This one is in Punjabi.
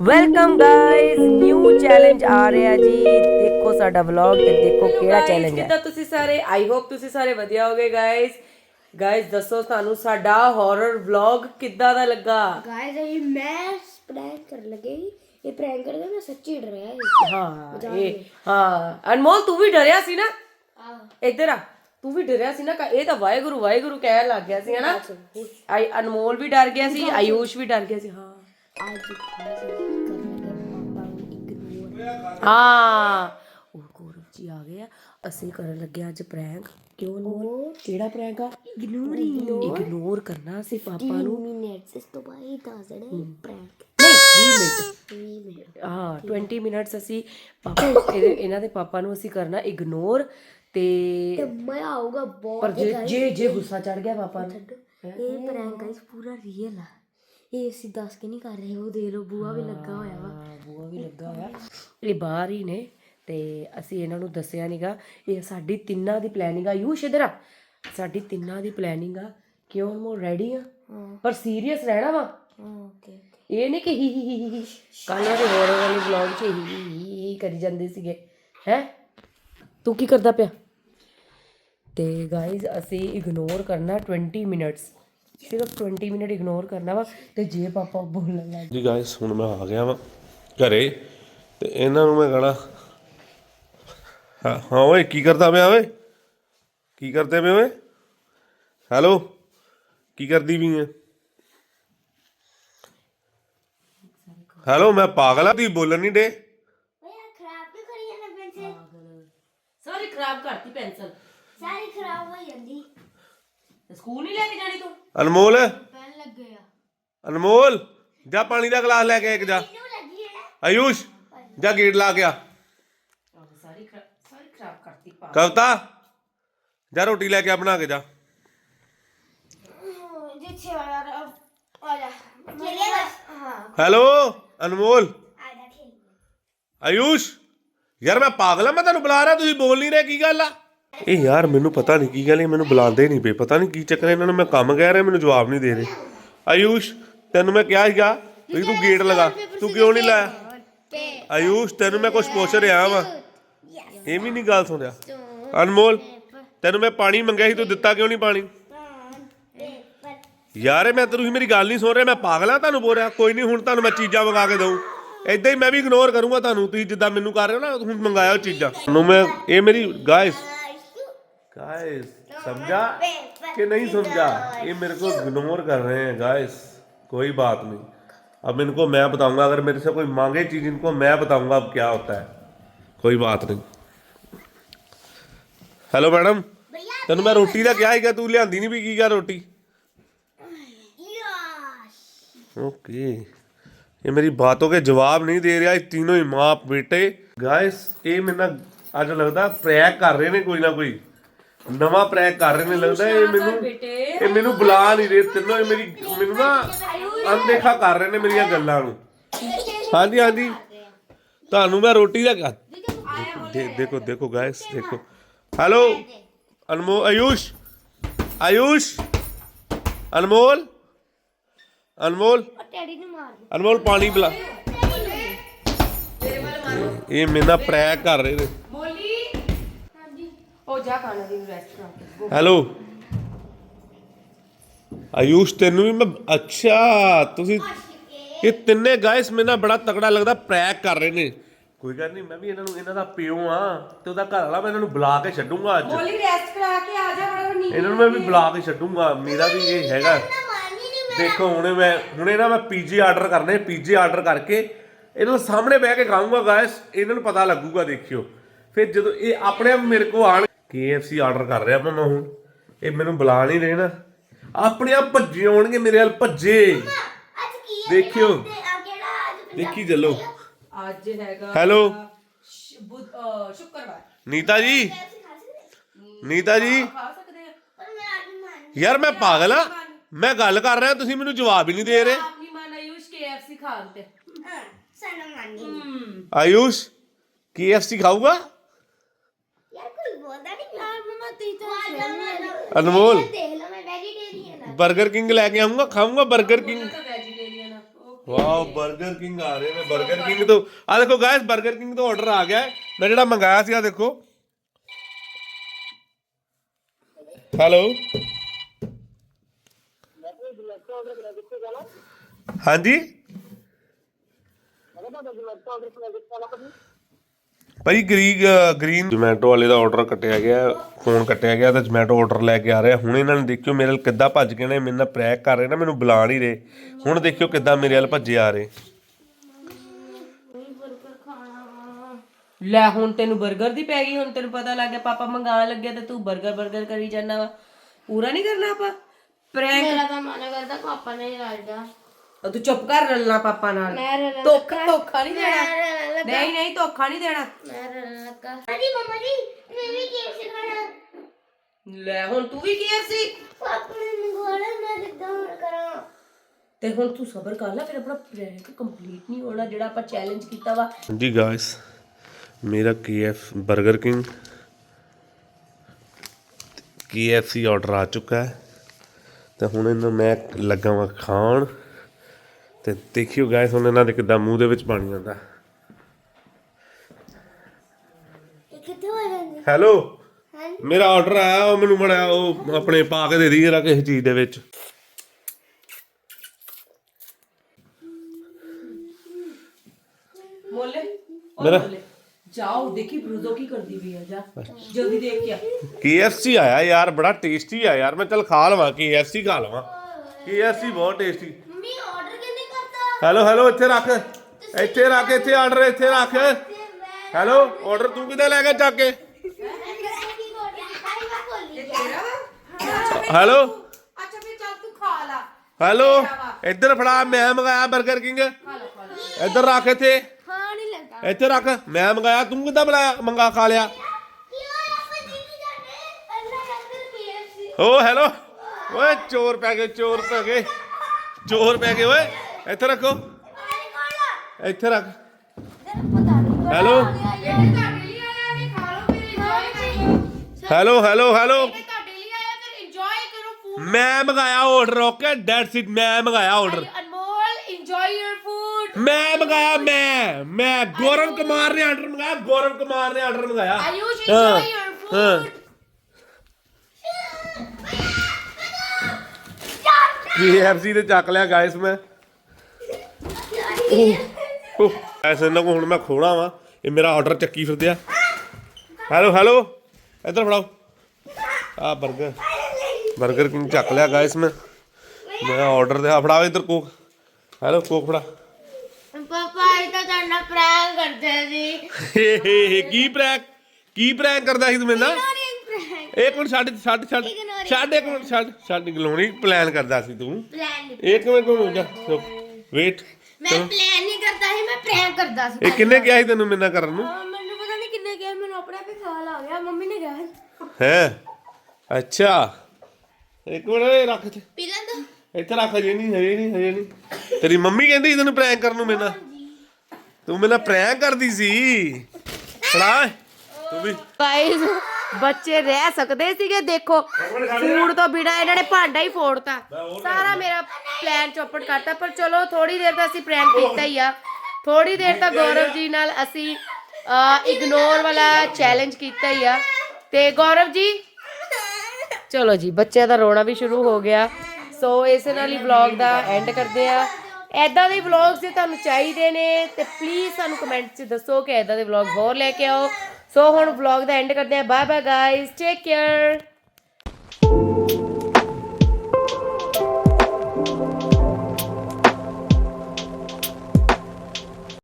ਵੈਲਕਮ ਗਾਇਸ ਨਿਊ ਚੈਲੰਜ ਆ ਰਿਹਾ ਜੀ ਦੇਖੋ ਸਾਡਾ ਵਲੌਗ ਤੇ ਦੇਖੋ ਕਿਹੜਾ ਚੈਲੰਜ ਹੈ ਤਾਂ ਤੁਸੀਂ ਸਾਰੇ ਆਈ ਹੋਪ ਤੁਸੀਂ ਸਾਰੇ ਵਧੀਆ ਹੋਗੇ ਗਾਇਸ ਗਾਇਸ ਦੱਸੋ ਸਾਨੂੰ ਸਾਡਾ ਹਾਰਰ ਵਲੌਗ ਕਿੱਦਾਂ ਦਾ ਲੱਗਾ ਗਾਇਸ ਇਹ ਮੈਂ ਪ੍ਰੈਂਕ ਕਰ ਲਗੇ ਇਹ ਪ੍ਰੈਂਕ ਕਰਦਾ ਮੈਂ ਸੱਚੀ ਡਰਿਆ ਹਾਂ ਇਹ ਹਾਂ ਅਨਮੋਲ ਤੂੰ ਵੀ ਡਰਿਆ ਸੀ ਨਾ ਹਾਂ ਇੱਧਰ ਆ ਤੂੰ ਵੀ ਡਰਿਆ ਸੀ ਨਾ ਇਹ ਤਾਂ ਵਾਹਿਗੁਰੂ ਵਾਹਿਗੁਰੂ ਕਹਿਣ ਲੱਗ ਗਿਆ ਸੀ ਹਨਾ ਅਨਮੋਲ ਵੀ ਡਰ ਗਿਆ ਸੀ ਆਯੂਸ਼ ਵੀ ਡਰ ਗਿਆ ਸੀ ਹਾਂ ਅੱਜ ਹਾਂ। ਉਹ ਗੌਰਵ ਜੀ ਆ ਗਏ ਆ। ਅਸੀਂ ਕਰਨ ਲੱਗੇ ਅੱਜ ਪ੍ਰੈਂਕ ਕਿਉਂ ਨਹੀਂ ਕਿਹੜਾ ਪ੍ਰੈਂਕ ਆ? ਇਗਨੋਰ ਹੀ ਇਗਨੋਰ? ਕਰਨਾ ਸੀ ਪਾਪਾ ਨੂੰ। ਮਿੰਟਸ ਇਸ ਤੋਂ ਬਾਅਦ ਦੱਸ ਦੇਣਾ ਪ੍ਰੈਂਕ ਨਹੀਂ 20 ਮਿੰਟ। ਹਾਂ 20 ਮਿੰਟਸ ਅਸੀਂ ਪਾਪਾ ਇਹਨਾਂ ਦੇ ਪਾਪਾ ਨੂੰ ਅਸੀਂ ਕਰਨਾ ਇਗਨੋਰ ਤੇ ਮਜ਼ਾ ਆਊਗਾ ਬਹੁਤ ਪਰ ਜੇ ਜੇ ਗੁੱਸਾ ਚੜ ਗਿਆ ਪਾਪਾ ਨੂੰ। ਇਹ ਪ੍ਰੈਂਕ ਗਾਇਸ ਪੂਰਾ ਰੀਅਲ ਆ। ਇਹ ਅਸੀਂ ਦੱਸ ਕੇ ਨਹੀਂ ਕਰ ਰਹੇ ਉਹ ਦੇ ਲੋ ਬੂਆ ਵੀ ਲੱਗਾ ਹੋਇਆ ਵਾ। ਹਾਂ, ਵੀ ਲੱਗਾ ਹੋਇਆ। ਇਹ ਬਾਹਰ ਹੀ ਨੇ ਤੇ ਅਸੀਂ ਇਹਨਾਂ ਨੂੰ ਦੱਸਿਆ ਨੀਗਾ ਇਹ ਸਾਡੀ ਤਿੰਨਾਂ ਦੀ ਪਲੈਨਿੰਗ ਆ। ਯੂ ਸ਼ਿਦਰਾ ਸਾਡੀ ਤਿੰਨਾਂ ਦੀ ਪਲੈਨਿੰਗ ਆ ਕਿਉਂ ਮੋ ਰੈਡੀ ਆ ਪਰ ਸੀਰੀਅਸ ਰਹਿਣਾ ਵਾ। ਇਹ ਨਹੀਂ ਕਿ ਹੀ ਹੀ ਹੀ ਕੱਲ ਵਾਲੇ ਹੋਰ ਵਾਲੇ ਵਲੌਗ 'ਚ ਹੀ ਹੀ ਕਰੀ ਜਾਂਦੇ ਸੀਗੇ। ਹੈ? ਤੂੰ ਕੀ ਕਰਦਾ ਪਿਆ? ਤੇ ਗਾਇਜ਼ ਅਸੀਂ ਇਗਨੋਰ ਕਰਨਾ 20 ਮਿੰਟਸ ਸਿਰਫ 20 ਮਿੰਟ ਇਗਨੋਰ ਕਰਨਾ ਵਾ ਤੇ ਜੇ ਪਾਪਾ ਬੋਲਣ ਲੱਗ ਜੀ ਗਾਇਸ ਹੁਣ ਮੈਂ ਆ ਗਿਆ ਵਾ ਘਰੇ ਤੇ ਇਹਨਾਂ ਨੂੰ ਮੈਂ ਕਹਣਾ ਹਾਂ ਓਏ ਕੀ ਕਰਦਾ ਪਿਆ ਓਏ? ਕੀ ਕਰਦੇ ਪਏ ਓਏ? ਹੈਲੋ ਕੀ ਕਰਦੀ ਵੀ ਹੈ ਹੈਲੋ ਮੈਂ ਪਾਗਲ ਆ ਤੁਸੀਂ ਬੋਲਣ ਨਹੀਂ ਦੇ ਸਕੂਲ ਨਹੀਂ ਲੈ ਕੇ ਜਾਣੀ ਤੂੰ? ਅਨਮੋਲ? ਪੈਣ ਲੱਗ ਅਨਮੋਲ ਜਾ ਪਾਣੀ ਦਾ ਗਲਾਸ ਲੈ ਕੇ ਇੱਕ ਜਾ। ਇਹਨੂੰ ਲੱਗੀ ਆਯੂਸ਼ ਜਾ ਗੇਟ ਲਾ ਗਿਆ ਆ। ਆਹ ਕਵਤਾ ਜਾ ਰੋਟੀ ਲੈ ਕੇ ਆ ਬਣਾ ਕੇ ਜਾ। ਹੈਲੋ ਅਨਮੋਲ। ਆ ਆਯੂਸ਼ ਯਾਰ ਮੈਂ ਪਾਗਲ ਆ ਮੈਂ ਤੁਹਾਨੂੰ ਬੁਲਾ ਰਿਹਾ ਤੁਸੀਂ ਬੋਲ ਨਹੀਂ ਰਹੇ ਕੀ ਗੱਲ ਆ? ਇਹ ਯਾਰ ਮੈਨੂੰ ਪਤਾ ਨਹੀਂ ਕੀ ਗੱਲ, ਇਹ ਮੈਨੂੰ ਬੁਲਾਉਂਦੇ ਨਹੀਂ ਪਏ। ਪਤਾ ਨਹੀਂ ਕੀ ਚੱਕਰ ਇਹਨਾਂ ਨੂੰ ਮੈਂ ਕੰਮ ਕਹਿ ਰਿਹਾ, ਮੈਨੂੰ ਜਵਾਬ ਨਹੀਂ ਦੇ ਰਹੇ। ਆਯੂਸ਼, ਤੈਨੂੰ ਮੈਂ ਕਿਹਾ ਸੀਗਾ, ਵੀ ਤੂੰ ਗੇਟ ਲਗਾ, ਤੂੰ ਕਿਉਂ ਨਹੀਂ ਲਾਇਆ? ਆਯੂਸ਼, ਤੈਨੂੰ ਮੈਂ ਕੁਝ ਪੁੱਛ ਰਿਹਾ ਵਾਂ। ਇਹ ਵੀ ਨਹੀਂ ਗੱਲ ਸੁਣਿਆ ਅਨਮੋਲ, ਤੈਨੂੰ ਮੈਂ ਪਾਣੀ ਮੰਗਿਆ ਸੀ, ਤੂੰ ਦਿੱਤਾ ਕਿਉਂ ਨਹੀਂ ਪਾਣੀ? ਯਾਰ ਮੈਂ ਤੁਸੀਂ ਮੇਰੀ ਗੱਲ ਨਹੀਂ ਸੁਣ ਰਿਹਾ, ਮੈਂ ਪਾਗਲ ਆ ਤੁਹਾਨੂੰ ਬੋਲ ਰਿਹਾ। ਕੋਈ ਨਹੀਂ, ਹੁਣ ਤੁਹਾਨੂੰ ਮੈਂ ਚੀਜ਼ਾਂ ਮੰਗਾ ਕੇ ਦਊਂ। ਏਦਾਂ ਹੀ ਮੈਂ ਵੀ ਇਗਨੋਰ ਕਰੂੰਗਾ ਤੁਹਾਨੂੰ। ਤੁਸੀਂ ਜਿੱਦਾਂ ਮੈਨੂੰ ਕਰ ਰਹੇ ਹੋ ਨਾ ਹੁਣ ਮੰਗਾਇਆ ਚੀਜ਼ਾਂ। ਤੁਹਾਨੂੰ ਮੈਂ, ਇਹ ਮੇਰੀ ਗਾਇਸ ਗਾਇਸ ਸਮਝਾ कि नहीं समझा ये मेरे को इग्नोर कर रहे हैं गाइस कोई बात नहीं अब इनको मैं बताऊंगा अगर मेरे से कोई मांगे चीज इनको मैं बताऊंगा अब क्या होता है कोई बात नहीं हेलो मैडम ਤੈਨੂੰ ਮੈਂ ਰੋਟੀ ਦਾ ਕਿਹਾ ਸੀਗਾ ਤੂੰ ਲਿਆਂਦੀ ਨਹੀਂ ਵੀ ਕੀ ਗਾ ਰੋਟੀ ओके ये मेरी बातों के जवाब नहीं दे रहा ये तीनों ही माँ बेटे गाइस ਇਹ ਮੇਰੇ ਨਾਲ ਅੱਜ ਲੱਗਦਾ ਪ੍ਰੈਕ ਕਰ ਰਹੇ ਨੇ ਕੋਈ ਨਾ ਕੋਈ ਨਵਾਂ ਪ੍ਰੈਕ ਕਰ ਰਹੇ ਨੇ ਲੱਗਦਾ ਇਹ ਮੈਨੂੰ ਇਹ ਮੈਨੂੰ ਬੁਲਾ ਨਹੀਂ ਰਹੇ ਤਿੰਨੋਂ ਇਹ ਮੇਰੀ ਮੈਨੂੰ ਨਾ ਅਣਦੇਖਾ ਕਰ ਰਹੇ ਨੇ ਮੇਰੀਆਂ ਗੱਲਾਂ ਨੂੰ। ਹਾਂਜੀ ਹਾਂਜੀ। ਤੁਹਾਨੂੰ ਮੈਂ ਰੋਟੀ ਦਾ ਦੇਖੋ ਦੇਖੋ ਗਾਇਸ ਦੇਖੋ। ਹੈਲੋ ਅਨਮੋਲ ਆਯੂਸ਼? ਆਯੂਸ਼? ਅਨਮੋਲ? ਅਨਮੋਲ? ਅਨਮੋਲ ਪਾਣੀ ਪਿਲਾ। ਇਹ ਮੇਨਾ ਪ੍ਰੈ ਕਰ ਰਹੇ ਨੇ। ਉਹ ਜਾ ਖਾਣਾ ਦੀ ਰੈਸਟ ਕਰ ਹੈਲੋ ਆਯੂਸ਼ ਤੈਨੂੰ ਵੀ ਮੈਂ ਅੱਛਾ ਤੁਸੀਂ ਇਹ ਤਿੰਨੇ ਗਾਇਸ ਮੇਰੇ ਨਾਲ ਬੜਾ ਤਕੜਾ ਲੱਗਦਾ ਪ੍ਰੈਕ ਕਰ ਰਹੇ ਨੇ। ਕੋਈ ਗੱਲ ਨਹੀਂ ਮੈਂ ਵੀ ਇਹਨਾਂ ਨੂੰ ਇਹਨਾਂ ਦਾ ਪਿਓ ਆ ਤੇ ਉਹਦਾ ਘਰ ਵਾਲਾ ਮੈਂ ਇਹਨਾਂ ਨੂੰ ਬੁਲਾ ਕੇ ਛੱਡੂੰਗਾ ਅੱਜ। ਮੋਲੀ ਰੈਸਟ ਕਰਾ ਕੇ ਆ ਜਾ ਬੜਾ ਨੀ ਇਹਨਾਂ ਨੂੰ ਮੈਂ ਵੀ ਬੁਲਾ ਕੇ ਛੱਡੂੰਗਾ ਮੇਰਾ ਵੀ ਇਹ ਹੈਗਾ। ਦੇਖੋ ਹੁਣੇ ਮੈਂ ਹੁਣੇ ਨਾ ਮੈਂ ਪੀਜੀ ਆਰਡਰ ਕਰਨੇ ਪੀਜੀ ਆਰਡਰ ਕਰਕੇ ਇਹਨਾਂ ਦੇ ਸਾਹਮਣੇ ਬਹਿ ਕੇ ਖਾਊਂਗਾ ਗਾਇਸ ਇਹਨਾਂ ਨੂੰ ਪਤਾ ਲੱਗੂਗਾ ਦੇਖਿਓ। ਫਿਰ ਜਦੋਂ ਇਹ ਆਪਣੇ ਆਪ ਮੇਰੇ ਕੋ ਆਣ KFC ਆਰਡਰ ਕਰ ਰਿਹਾ ਮੈਂ ਹੁਣ ਇਹ ਮੈਨੂੰ ਬੁਲਾ ਨਹੀਂ ਰਹੇ ਨਾ। ਆਪਣੇ ਆਪ ਭੱਜੇ ਆਉਣਗੇ ਮੇਰੇ ਵੱਲ ਭੱਜੇ। ਦੇਖਿਓ। ਦੇਖੀ ਚੱਲੋ। ਅੱਜ ਹੈਗਾ ਹੈਲੋ। ਸ਼- ਨੀਤਾ ਜੀ। ਨੀਤਾ ਜੀ। ਯਾਰ ਮੈਂ ਪਾਗਲ ਆ। ਮੈਂ ਗੱਲ ਕਰ ਰਿਹਾ ਤੁਸੀਂ ਮੈਨੂੰ ਜਵਾਬ ਹੀ ਨਹੀਂ ਦੇ ਰਹੇ। ਆਪਣੀ ਮਾਂ ਆਯੂਸ਼ KFC ਖਾ ਹਾਂ ਸਾਨੂੰ ਮੰਨੀ ਆਯੂਸ਼ KFC ਖਾਊਗਾ? अनमोल। बर्गर किंग लेके आऊँगा खाऊँगा बर्गर किंग वाह बर्गर किंग आ रहे हैं। बर्गर किंग तो आ देखो गाइस बर्गर किंग तो ऑर्डर आ गया है। मैं जरा मंगाया सी देखो। हेलो हाँ जी। ਭਾਈ ਗ੍ਰੀਕ ਗ੍ਰੀਨ ਜਮੈਟੋ ਵਾਲੇ ਦਾ ਆਰਡਰ ਕੱਟਿਆ ਗਿਆ ਫੋਨ ਕੱਟਿਆ ਗਿਆ ਤਾਂ ਜਮੈਟੋ ਆਰਡਰ ਲੈ ਕੇ ਆ ਰਿਹਾ। ਹੁਣ ਇਹਨਾਂ ਨੇ ਦੇਖਿਓ ਮੇਰੇ ਨਾਲ ਕਿੱਦਾਂ ਭੱਜ ਗਏ ਨੇ ਮੇਰੇ ਪ੍ਰੈਕ ਕਰ ਰਹੇ ਨਾ ਮੈਨੂੰ ਬੁਲਾ ਨਹੀਂ ਰਹੇ। ਹੁਣ ਦੇਖਿਓ ਕਿੱਦਾਂ ਮੇਰੇ ਨਾਲ ਭੱਜੇ ਆ ਰਹੇ। ਲੈ ਹੁਣ ਤੈਨੂੰ 버ਗਰ ਦੀ ਪੈ ਗਈ ਹੁਣ ਤੈਨੂੰ ਪਤਾ ਲੱਗ ਗਿਆ ਪਾਪਾ ਮੰਗਾਣ ਲੱਗਿਆ ਤੇ ਤੂੰ 버ਗਰ 버ਗਰ ਕਰੀ ਜਾਂਦਾ ਵਾ। ਪੂਰਾ ਨਹੀਂ ਕਰਨਾ ਆਪਾਂ? ਪ੍ਰੈਂਕ ਮੇਰਾ ਤਾਂ ਮਨ ਕਰਦਾ ਪਾਪਾ ਨੇ ਰਲ ਤੂੰ ਚੁੱਪ ਕਰ ਰਲਣਾ ਪਾਪਾ ਨਾਲ। ਧੋਖਾ ਧੋਖਾ ਨਹੀਂ ਦੇਣਾ। ਲੱਗਾ ਨਹੀਂ ਨਹੀਂ ਧੋਖਾ ਨਹੀਂ ਦੇਣਾ। ਮੈਂ ਰਲਣ ਲੱਗਾ। ਹਾਂਜੀ ਮਮਾ ਜੀ ਮੈਂ ਵੀ ਕੀ ਸਿਖਾਣਾ ਲੈ ਹੁਣ ਤੂੰ ਵੀ ਕੀ ਸੀ? ਪਾਪਾ ਨੇ ਮੈਂ ਕਿੱਦਾਂ ਹੁਣ ਕਰਾਂ? ਤੇ ਹੁਣ ਤੂੰ ਸਬਰ ਕਰ ਲੈ ਫਿਰ ਆਪਣਾ ਪ੍ਰੈਂਕ ਕੰਪਲੀਟ ਨਹੀਂ ਹੋਣਾ ਜਿਹੜਾ ਆਪਾਂ ਚੈਲੰਜ ਕੀਤਾ ਵਾ। ਜੀ ਗਾਇਸ ਮੇਰਾ KF 버ਗਰ ਕਿੰਗ KFC ਆਰਡਰ ਆ ਚੁੱਕਾ ਹੈ। ਤੇ ਹੁਣ ਇਹਨਾਂ ਮੈਂ ਲੱਗਾ ਵਾਂ ਖਾਣ। ਤੇ ਦੇਖਿਓ ਗਾਇਸ ਹੁਣ ਇਹਨਾਂ ਦੇ ਕਿੱਦਾਂ ਮੂੰਹ ਦੇ ਵਿੱਚ ਪਾਣੀ ਆਉਂਦਾ ਇਹ ਕਿੱਥੇ ਹੋ ਜਾਂਦੀ ਹੈਲੋ ਹਾਂਜੀ। ਮੇਰਾ ਆਰਡਰ ਆਇਆ ਉਹ ਮੈਨੂੰ ਬੜਾ ਉਹ ਆਪਣੇ ਪਾ ਕੇ ਦੇ ਦੀ ਜਰਾ ਕਿਸੇ ਚੀਜ਼ ਦੇ ਵਿੱਚ। ਮੋਲੇ ਮੇਰਾ ਜਾਓ ਦੇਖੀ ਬਰੂਦੋ ਕੀ ਕਰਦੀ ਵੀ ਆ ਜਾ ਜਲਦੀ ਦੇਖ ਕੇ ਆ। KFC ਆਇਆ ਯਾਰ ਬੜਾ ਟੇਸਟੀ ਆ ਯਾਰ ਮੈਂ ਚੱਲ ਖਾ ਲਵਾਂ KFC ਖਾ ਲਵਾਂ। KFC ਬਹੁਤ ਟੇਸਟੀ ਮੰਮੀ ਆਰਡਰ ਕਿੰਨੇ ਕਰਤਾ? ਹੈਲੋ ਹੈਲੋ ਇੱਥੇ ਰੱਖ। ਇੱਥੇ ਰੱਖ ਇੱਥੇ ਆਰਡਰ ਇੱਥੇ ਰੱਖ। ਹੈਲੋ ਆਰਡਰ ਤੂੰ ਕਿੱਦਾਂ ਲੈ ਕੇ ਚੱਕ ਕੇ? ਹੈਲੋ ਅੱਛਾ ਫਿਰ ਚੱਲ ਤੂੰ ਖਾ ਲਾ। ਹੈਲੋ ਇੱਧਰ ਫੜਾ ਮੈਂ ਮੰਗਾਇਆ 버ਗਰ ਕਿੰਗ ਇੱਧਰ ਰੱਖ ਇੱਥੇ। ਹਾਂ ਨਹੀਂ ਲੱਗਾ। ਇੱਥੇ ਰੱਖ। ਮੈਂ ਮੰਗਾਇਆ ਤੂੰ ਕਿੱਦਾਂ ਬਣਾਇਆ ਮੰਗਾ ਖਾ ਲਿਆ। ਓ ਹੈਲੋ ਓਏ ਚੋਰ ਪੈ ਗਏ ਚੋਰ ਪੈ ਗਏ। ਚੋਰ ਪੈ ਗਏ ਓਏ। ਇੱਥੇ ਰੱਖੋ। ਇੱਥੇ ਰੱਖ। ਹੈਲੋ ਹੈਲੋ ਹੈਲੋ ਹੈਲੋ ਤੁਹਾਡੇ ਲਈ ਆਇਆ ਫਿਰ ਇੰਜੋਏ ਕਰੋ ਫੂਡ ਮੈਂ ਮੰਗਾਇਆ ਆਰਡਰ ਓਕੇ ਦੈਟਸ ਇਟ ਮੈਂ ਮੰਗਾਇਆ order Anmol enjoy your food ਮੈਂ ਮੰਗਾਇਆ ਮੈਂ ਮੈਂ ਗੌਰਵ ਕੁਮਾਰ ਨੇ ਆਰਡਰ ਮੰਗਾਇਆ ਗੌਰਵ ਕੁਮਾਰ ਨੇ ਆਰਡਰ ਮੰਗਾਇਆ। ਆਯੂਸ਼ ਇੰਜੋਏ ਯਰ ਹਾਂ। ਫੂਡ KFC ਤੇ ਚੱਕ ਲਿਆ ਗਾਇਸ ਮੈਂ? ਐਸੇ ਨਾ ਹੁਣ ਮੈਂ ਖੋਣਾ ਵਾ। ਇਹ ਮੇਰਾ ਆਰਡਰ ਚੱਕੀ ਫਿਰਦੇ ਆ। ਹੈਲੋ ਹੈਲੋ ਇੱਧਰ ਫੜਾਓ। ਆ 버ਗਰ 버ਗਰ ਕਿੰਗ ਚੱਕ ਲਿਆ ਗਾਇਸ ਮੈਂ? ਮੈਂ ਆਰਡਰ ਦੇ ਆ ਫੜਾਓ ਇੱਧਰ ਕੋਕ ਹੈਲੋ ਕੋਕ ਫੜਾ। ਪਾਪਾ ਇਹ ਤਾਂ ਤੁਹਾਡਾ ਪ੍ਰੈਂਕ ਕਰਦੇ ਸੀ ਕੀ ਪ੍ਰੈਂਕ ਕੀ ਪ੍ਰੈਂਕ ਕਰਦਾ ਸੀ ਤੂੰ ਮੇਰੇ ਨਾਲ? ਇੱਕ ਮਿੰਟ ਛੱਡ ਛੱਡ ਛੱਡ। ਛੱਡ ਇੱਕ ਮਿੰਟ ਛੱਡ ਛੱਡ। ਗਲੋਣੀ ਪਲਾਨ ਕਰਦਾ ਸੀ ਤੂੰ। ਪਲਾਨ ਇੱਕ ਮਿੰਟ ਕੋਲ ਜਾ ਵੇਟ ਮੈਂ ਪਲਾਨ ਨਹੀਂ ਕਰਦਾ ਸੀ ਮੈਂ ਪ੍ਰੈਂਕ ਕਰਦਾ ਸੀ। ਇਹ ਕਿੰਨੇ ਕਿਹਾ ਸੀ ਤੈਨੂੰ ਮੇਰੇ ਨਾਲ ਕਰਨ ਨੂੰ? ਮੈਨੂੰ ਪਤਾ ਨਹੀਂ ਕਿੰਨੇ ਕਿਹਾ ਮੈਨੂੰ ਆਪਣੇ ਆਪ ਹੀ ਖਿਆਲ ਆ ਗਿਆ ਮੰਮੀ ਨੇ ਕਿਹਾ ਹੈ? ਅੱਛਾ। ਇੱਕ ਮਿੰਟ ਓਏ ਰੱਖ ਇੱਥੇ। ਪੀ ਲੈਂਦਾ। ਇੱਥੇ ਰੱਖ ਹਜੇ ਨਹੀਂ ਹਜੇ ਨਹੀਂ ਹਜੇ ਨਹੀਂ। ਤੇਰੀ ਮੰਮੀ ਕਹਿੰਦੀ ਸੀ ਤੈਨੂੰ ਪ੍ਰੈਂਕ ਕਰਨ ਨੂੰ ਮੇਰੇ ਨਾਲ। ਤੂੰ ਮੇਰੇ ਨਾਲ ਪ੍ਰੈਂਕ ਕਰਦੀ ਸੀ। ਫੜਾ ਤੂੰ ਵੀ। ਗਾਇਸ ਬੱਚੇ ਰਹਿ ਸਕਦੇ ਸੀਗੇ ਦੇਖੋ। ਫੂਡ ਤੋਂ ਬਿਨਾ ਇਹਨਾਂ ਨੇ ਭਾਂਡਾ ਹੀ ਫੋੜਤਾ। ਸਾਰਾ ਮੇਰਾ ਪਲਾਨ ਚੌਪਟ ਕਰਤਾ ਪਰ ਚਲੋ ਥੋੜੀ ਦੇਰ ਤਾਂ ਅਸੀਂ ਪ੍ਰੈਂਕ ਕੀਤਾ ਹੀ ਆ। ਥੋੜੀ ਦੇਰ ਤਾਂ ਗੌਰਵ ਜੀ ਨਾਲ ਅਸੀਂ ਇਗਨੋਰ ਵਾਲਾ ਚੈਲੰਜ ਕੀਤਾ ਹੀ ਆ। ਤੇ ਗੌਰਵ ਜੀ ਚਲੋ ਜੀ, ਬੱਚਿਆਂ ਦਾ ਰੋਣਾ ਵੀ ਸ਼ੁਰੂ ਹੋ ਗਿਆ। ਸੋ ਇਸੇ ਨਾਲ ਹੀ ਵਲੌਗ ਦਾ ਐਂਡ ਕਰਦੇ ਆ ਐਦਾਂ ਦੇ ਵਲੌਗਸ ਜੇ ਤੁਹਾਨੂੰ ਚਾਹੀਦੇ ਨੇ, ਤੇ ਪਲੀਜ਼ ਸਾਨੂੰ ਕਮੈਂਟ 'ਚ ਦੱਸੋ ਕਿ ਐਦਾਂ ਦੇ ਵਲੌਗ ਹੋਰ ਲੈ ਕੇ ਆਓ। ਸੋ ਹੁਣ ਵਲੌਗ ਦਾ ਐਂਡ ਕਰਦੇ ਆ bye bye guys take care